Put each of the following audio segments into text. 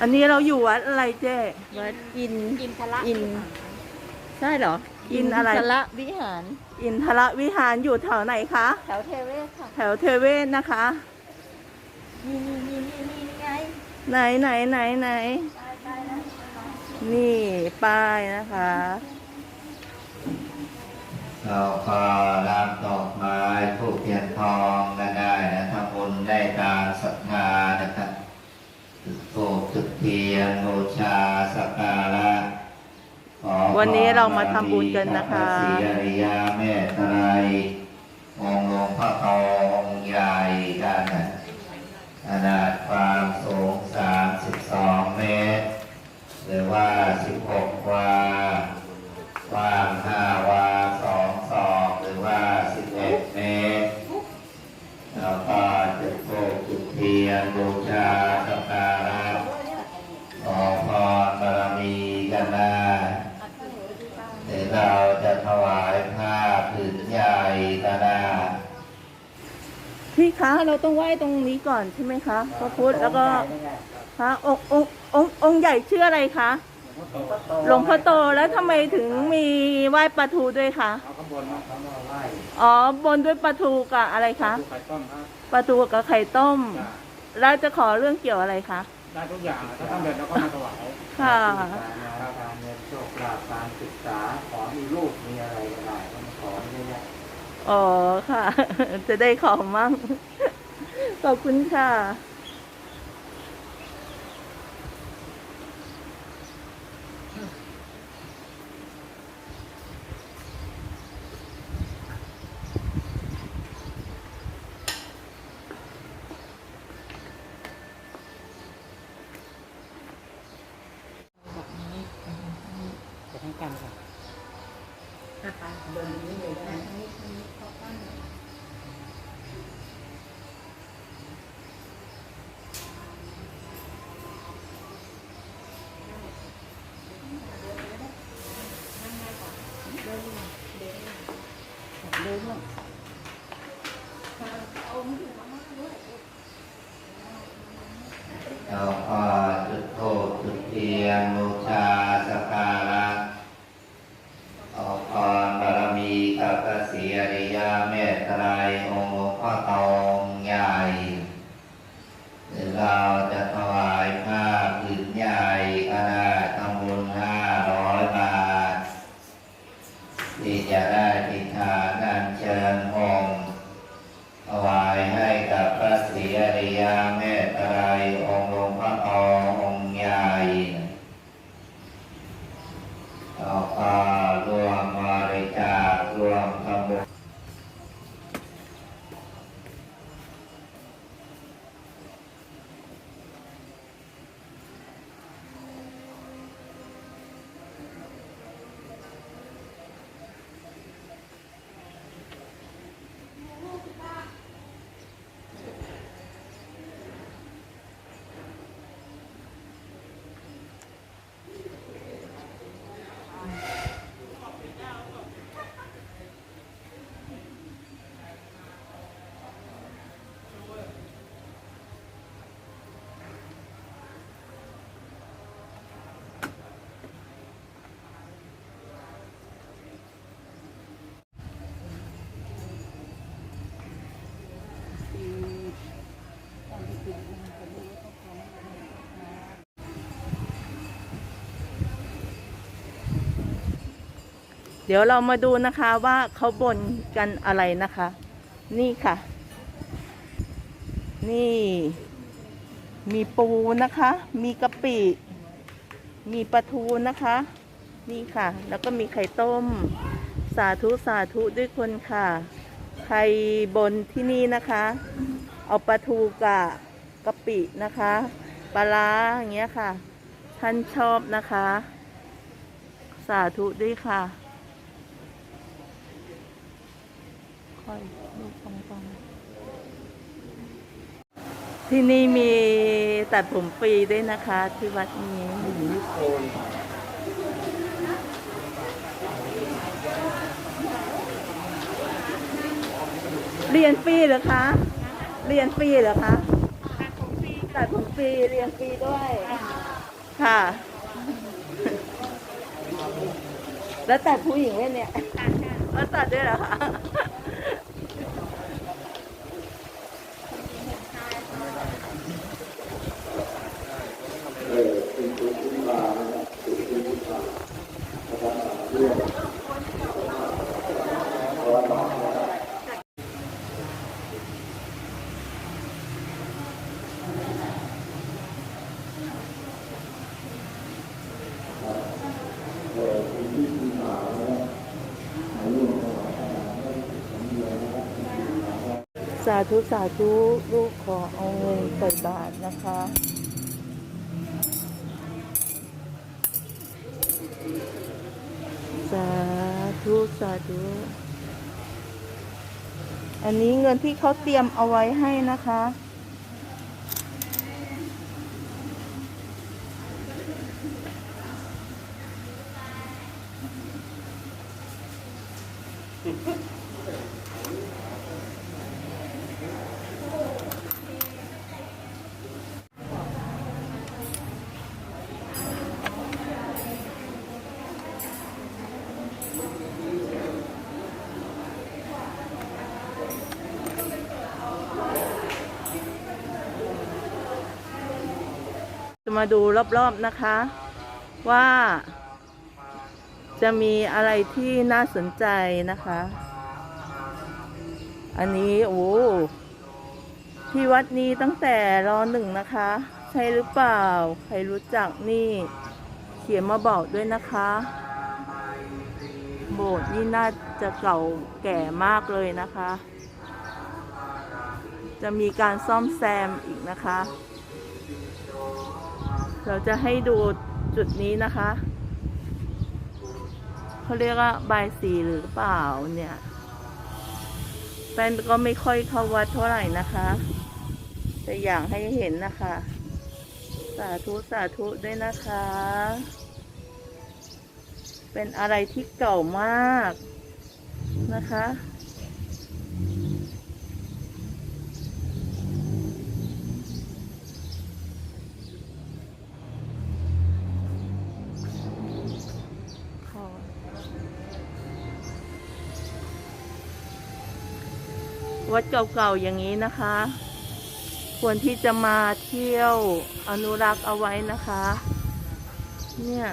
อันนี้เราอยู่วัดอะไรเจ๊วัดอิน อินทระอิน ใช่เหรอ อินอะไร ทละวิหาร อินทรวิหารอยู่แถวไหนคะ แถวเทเวศค่ะ แถวเทเวศนะคะ นี่นี่นี่นี่นี่ไงไหนไหนไหนไหนนี่ป้ายนะคะ เราก็รับดอกไม้ทูบเทียนทองกันได้นะทำบุญได้ตามศรัทธานะครับจุดธูป จุดเทียนบูชาสักการะขอวันนี้เรามาทำบุญกันนะคะพรศรีอริยเมตไตรองค์หลวงพ่อโตองค์ใหญ่กันนะขนาดความสูง 32 เมตร หรือว่า 16 วา กว้างห้าวา ต้องไหว้ตรงนี้ก่อนใช่ไหมคะพระพุทธแล้วก็พระองค์องค์องค์องค์ใหญ่ชื่ออะไรคะหลวงพ่อโตแล้วทำไมถึงมีไหว้ปลาทูด้วยคะเอาข้างบนมาเขามาไหว้อ๋อบนด้วยปลาทูกับอะไรคะดูไข่ต้มครับปลาทูกับไข่ต้มจ้ะแล้วจะขอเรื่องเกี่ยวอะไรคะได้ทุกอย่างถ้าต้องเดินแล้วก็มาถวายค่ะการงานการเงินโชคลาภการศึกษาขอมีลูกมีอะไรก็ได้ก็มาขอเยอะแยะอ๋อค่ะ จะได้ของมั่ง ขอบคุณค่ะจะทั้งกันค่ะเราก็จุดโทษจุดเทียนบูชาสักการะขอพรบารมีกับพระศ ริยาเมตไตรองค์พระตองใหญ่หรือเราจะถวายพาผืนใหญ่ก็ได้ทำบุญห้าร้อยบาท ที่จะได้ทิฏฐานอัญเชิญองค์ถวายให้กับพระศรีอริยเมตไตรองค์หลวงพ่อโตองค์ใหญ่เราก็ร่วมบริจาคร่วมทำบุญ เดี๋ยวเรามาดูนะคะว่าเขาบนกันอะไรนะคะ นี่ค่ะ นี่ มีปูนะคะ มีกะปิ มีปลาทูนะคะ นี่ค่ะ แล้วก็มีไข่ต้ม สาธุสาธุด้วยคนค่ะ ใครบนที่นี่นะคะ เอาปลาทูกับกะปินะคะปลาร้าอย่างเงี้ยค่ะ ท่านชอบนะคะ สาธุด้วยค่ะ ค่อยดูฟังๆที่นี่มีตัดผมฟรีด้วยนะคะ ที่วัดนี้เรียนฟรีเหรอคะ เรียนฟรีเหรอคะ ตัตัดผมฟรีเรียนฟรีด้วย ค่ะ แล้วตัดผู้หญิงเนี่ยเนี่ยแล้วตัดด้วยเหรอคะ สาธุสาธุลูกขอเอาเงินใส่บาทนะคะ สาธุสาธุ อันนี้เงินที่เขาเตรียมเอาไว้ให้นะคะ จะมาดูรอบๆนะคะ ว่า จะมีอะไรที่น่าสนใจนะคะ อันนี้โอ้ที่วัดนี้ตั้งแต่รอหนึ่งนะคะ ใช่หรือเปล่า ใครรู้จักนี่ เขียนมาบอกด้วยนะคะ โบสถ์นี่น่าจะเก่าแก่มากเลยนะคะ จะมีการซ่อมแซมอีกนะคะ เราจะให้ดูจุดนี้นะคะเขาเรียกว่าใบาสีหรือเปล่าเนี่ยแฟนก็ไม่ค่อยเข้าวัดเท่าไหร่นะคะ แต่อย่ากให้เห็นนะคะ สาธุสาธุด้วยนะคะ เป็นอะไรที่เก่ามากนะคะ เก่าๆอย่างนี้นะคะ ควรที่จะมาเที่ยวอนุรักษ์เอาไว้นะคะ เนี่ย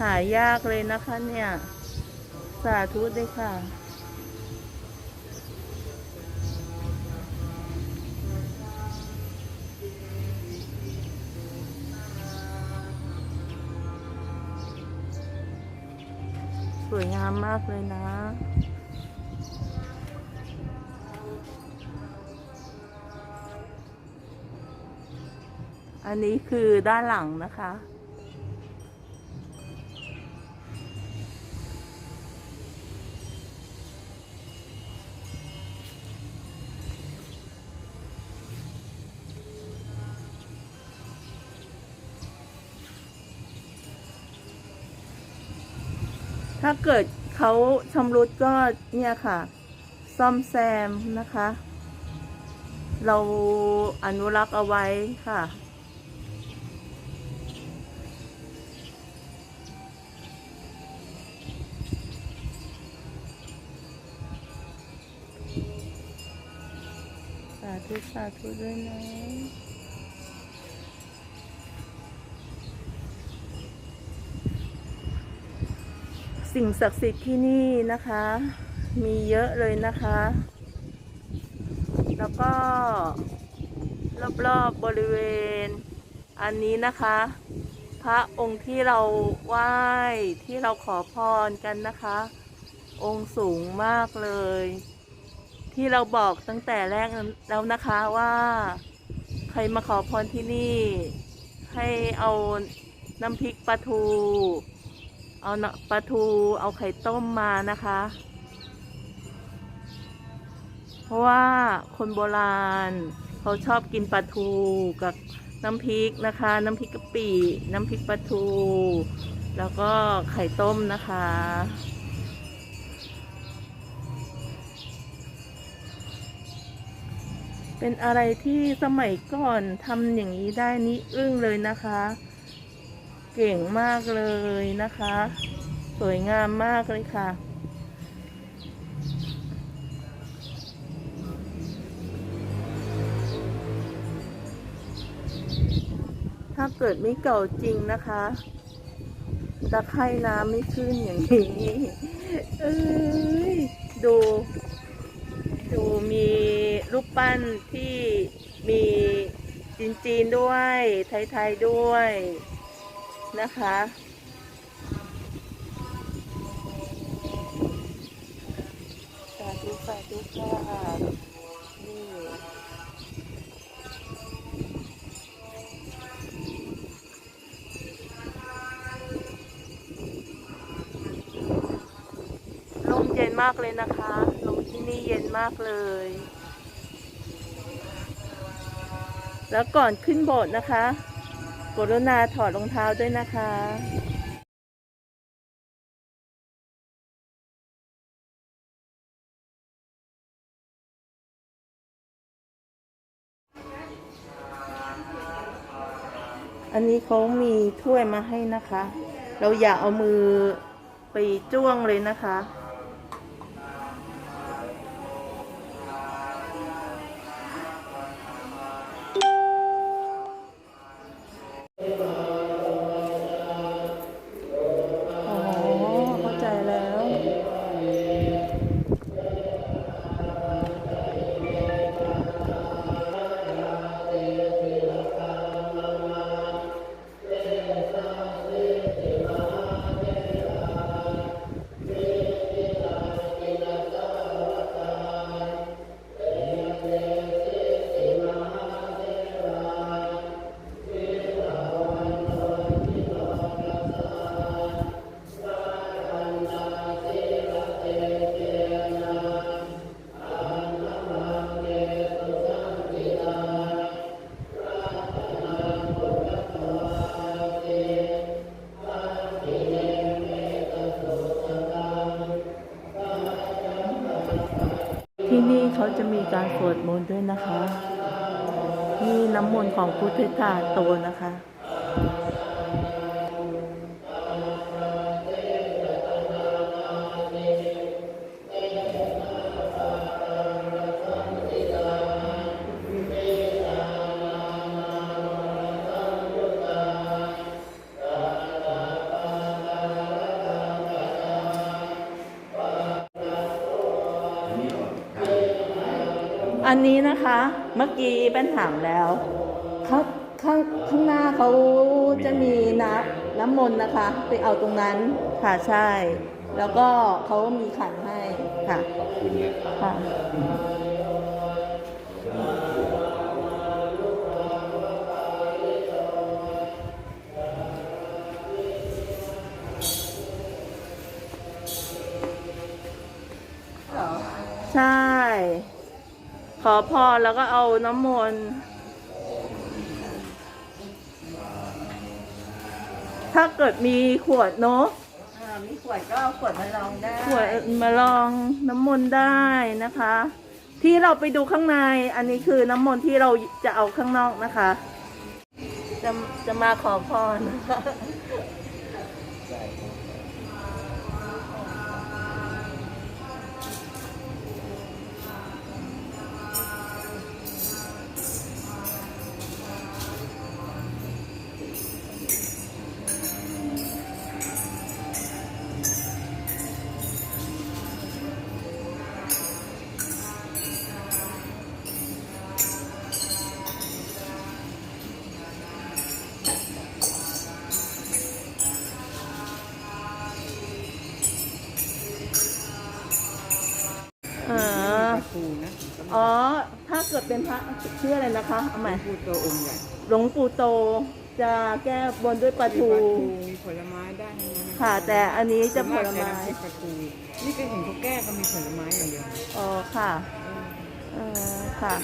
หายากเลยนะคะเนี่ย สาธุด้วยค่ะสวยงามมากเลยนะ อันนี้คือด้านหลังนะคะ ถ้าเกิดเขาชำรุดก็เนี่ยค่ะ ซ่อมแซมนะคะ เราอนุรักษ์เอาไว้ค่ะ ธุสาธุด้วยนะสิ่งศักดิ์สิทธิ์ที่นี่นะคะ มีเยอะเลยนะคะ แล้วก็รอบๆบบริเวณอันนี้นะคะ พระองค์ที่เราไหว้ที่เราขอพรกันนะคะ องค์สูงมากเลย ที่เราบอกตั้งแต่แรกแล้วนะคะว่าใครมาขอพรที่นี่ ให้เอาน้ำพริกปลาทู เอาปลาทูเอาไข่ต้มมานะคะ เพราะว่าคนโบราณเขาชอบกินปลาทูกับน้ำพริกนะคะ น้ำพริกกะปิ น้ำพริกปลาทู แล้วก็ไข่ต้มนะคะ เป็นอะไรที่สมัยก่อนทำอย่างนี้ได้นี่อึ้งเลยนะคะ เก่งมากเลยนะคะ สวยงามมากเลยค่ะ ถ้าเกิดไม่เก่าจริงนะคะตะไคร่น้ำไม่ขึ้นอย่างนี้ เอ้ย ดู ดูมีรูปปั้นที่มีจีนๆด้วย ไทยๆด้วยนะคะ สาธุสาธุค่ะนี่ลมเย็นมากเลยนะคะ ที่นี่เย็นมากเลย แล้วก่อนขึ้นโบสถ์นะคะกรุณาถอดรองเท้าด้วยนะคะอันนี้เขามีถ้วยมาให้นะคะ เราอย่าเอามือไปจ้วงเลยนะคะ มนต์ด้วยนะคะ นี่น้ำมนต์ของพุทธทาโตนะคะ อันนี้นะคะ เมื่อกี้เป็นถามแล้วข้างข้างข้างหน้าเขาจะมีน้ำน้ำมนต์นะคะ ไปเอาตรงนั้นค่ะใช่ แล้วก็เขามีขันให้ค่ะค่ะเหร ขอพรแล้วก็เอาน้ำมนต์ถ้าเกิดมีขวดเนาะอ่ามีขวดก็เอาขวดมาลองได้ขวดมาลองน้ำมนต์ได้นะคะ ที่เราไปดูข้างในอันนี้คือน้ำมนต์ที่เราจะเอาข้างนอกนะคะ จะจะมาขอพร อ๋อ ถ้าเกิดเป็นพระชื่ออะไรนะคะเอาใหม่พูดตัวองค์ใหญ่หลวงปู่โตจะแก้บนด้วยปลาทูมีผลไม้ได้ทั้งนั้นนค่ะ แต่อันนี้จะผลไม้ ส่วนากจะน้ำพริกปลาทูนี่ก็เห็นเขาแก้ก็มีผลไม้อย่างเดียวอ๋อ ค่ะเออค่ะ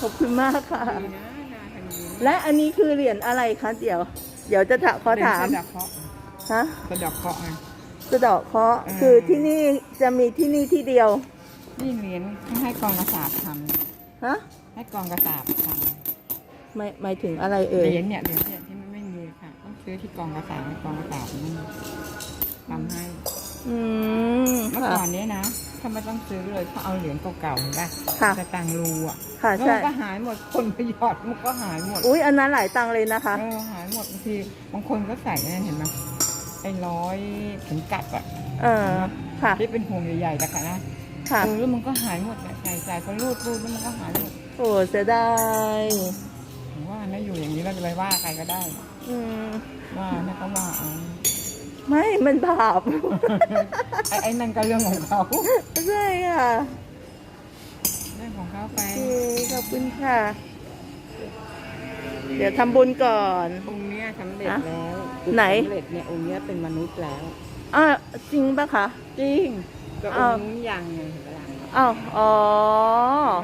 ขอบคุณมากค่ะ ดีนะนาทำดีนะและอันนี้คือเหรียญอะไรคะเดี๋ยว เดี๋ยวจะถามขอถาม เป็นสะเดอกเคราะห์ฮะ สะเดอกเคราะห์ไงสะเดอกเคราะห์อืมคือที่นี่จะมีที่นี่ที่เดียว นี่เหรียญให้กองกระสาบทฮะให้กองกระสาบทไม่หมายถึงอะไรำเอ่ยเหรียญเนี่ยเหรียญเนี่ยที่มันไม่มีค่ะต้องซื้อที่กองกระสาบกองกระสาบมันทำให้อืมเมื่อค่ะ ก่อนเนี้ยนะถ้าไม่ต้องซื้อเลยเขาเอาเหรียญเก่าๆเห็นป่ะค่ะสตังค์รูอะค่ะแล้วใช่มันก็หายหมดคนไปหยอดมันก็หายหมด อุ้ยอันนั้นหลายตังค์เลยนะคะ เออหายหมดบางทีบางคนก็ใส่เนี่ยเห็นไหมไอ้ร้อยเข็มกลัดอะเออค่ะที่เป็นห่วงใหญ่ๆแล้วกันนะ ค่ะ เออแล้วมันก็หายหมดอะใส่ใส่พอรูดรูดแล้วมันก็หายหมดโอ้เสียดายผมว่านะอยู่อย่างนี้เราจะไปว่าใครก็ได้ อืมว่านะก็ว่าเอาไม่มันบาป ไอ้ไอ้นั่นก็เรื่องของเขาใช่ค่ะเรื่องของเขาไปโอเคขอบคุณค่ะ เดี๋ยวทำบุญก่อน องค์เนี้ยสำเร็จอะแล้วไหน สำเร็จเนี่ยองค์เนี้ยเป็นมนุษย์แล้ว อะจริงปะคะ จริงก็ออ้าวงค์นู้นยังไงเห็นปะล่ะอ้าวอ๋อ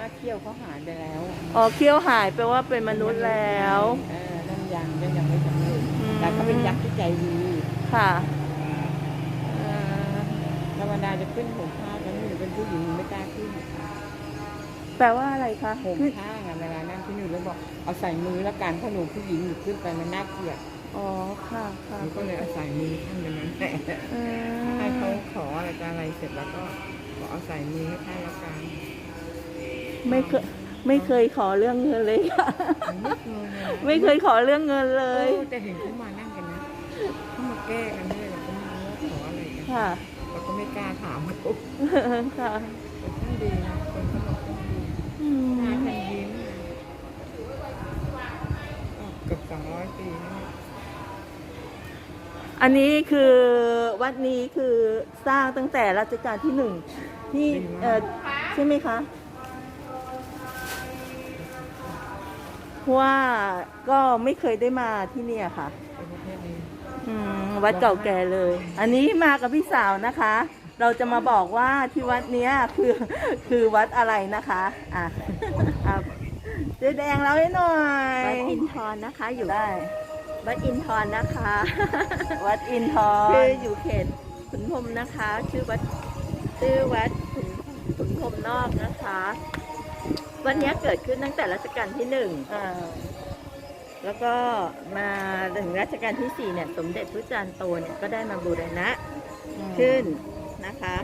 หน้าเขี้ยวเขาหายไปแล้วอ๋อเคี้ยวหายแปลว่าเป็นมนุษย์แล้ว เออนั่นยังก็ยังไม่สำเร็จอืม แต่เขาเป็นยักษ์ที่ใจดีค่ะ เอ่อธรรมดาจะขึ้นห่มผ้ากันนี่เป็นผู้หญิงไม่กล้าขึ้นแปลว่าอะไรคะห่มคือผ้าอะเวลานั่งที่นู่นแล้วบอกเอาใส่มือแล้วกันเพราะหนูผู้หญิงหนูขึ้นไปมันน่าเกลียด อ๋อ ค่ะค่ะหนูก็เลยเอาใส่มือข้างอย่างนั้นแหละอืมให้เขาขออะไรจะอะไรเสร็จแล้วก็ขอเอาใส่มือให้ท่านแล้วกันไม่เคยไม่เคยขอเรื่องเงินเลยค่ะ ไม่เคยเลยนะไม่เคยขอเรื่องเงินเลเอยอแต่เห็นเขามานั่งกันนะเขามาแก้กันด้วยเราก็ไม่รู้ว่าขออะไรกันค่ะ เราก็ไม่กล้าถามเขาค่ะแต่ท่านดีนะคนเขาบอกท่านดี อืมหน้าท่านยิ้มอ้าวเกือบสองร้อยปีแล้วเนี่ย อันนี้คือวัดนี้คือสร้างตั้งแต่รัชกาลที่หนึ่งที่เออใช่ไหมคะเพราะว่าก็ไม่เคยได้มาที่เนี่ยค่ะไปประเทศนี้อืมวัดเก่าแก่เลย อันนี้มากับพี่สาวนะคะ เราจะมาบอกว่าที่วัดเนี้ยคือคือวัดอะไรนะคะอะอะเจ๊แดงเล่าให้หน่อย วัดอินทรนะคะอยู่ได้ วัดอินทรนะคะ วัดอินทคือร์อยู่เขตขุนพรหมนะคะ ชื่อวัดชื่อวัดขุนขุนพรหมนอกนะคะ วันนี้เกิดขึ้นตั้งแต่รัชกาลที่หนึ่งอ่าแล้วก็มาถึงรัชกาลที่สี่เนี่ย สมเด็จพระจันทร์โตเนี่ยก็ได้มาบูรณะขึ้นนะคะ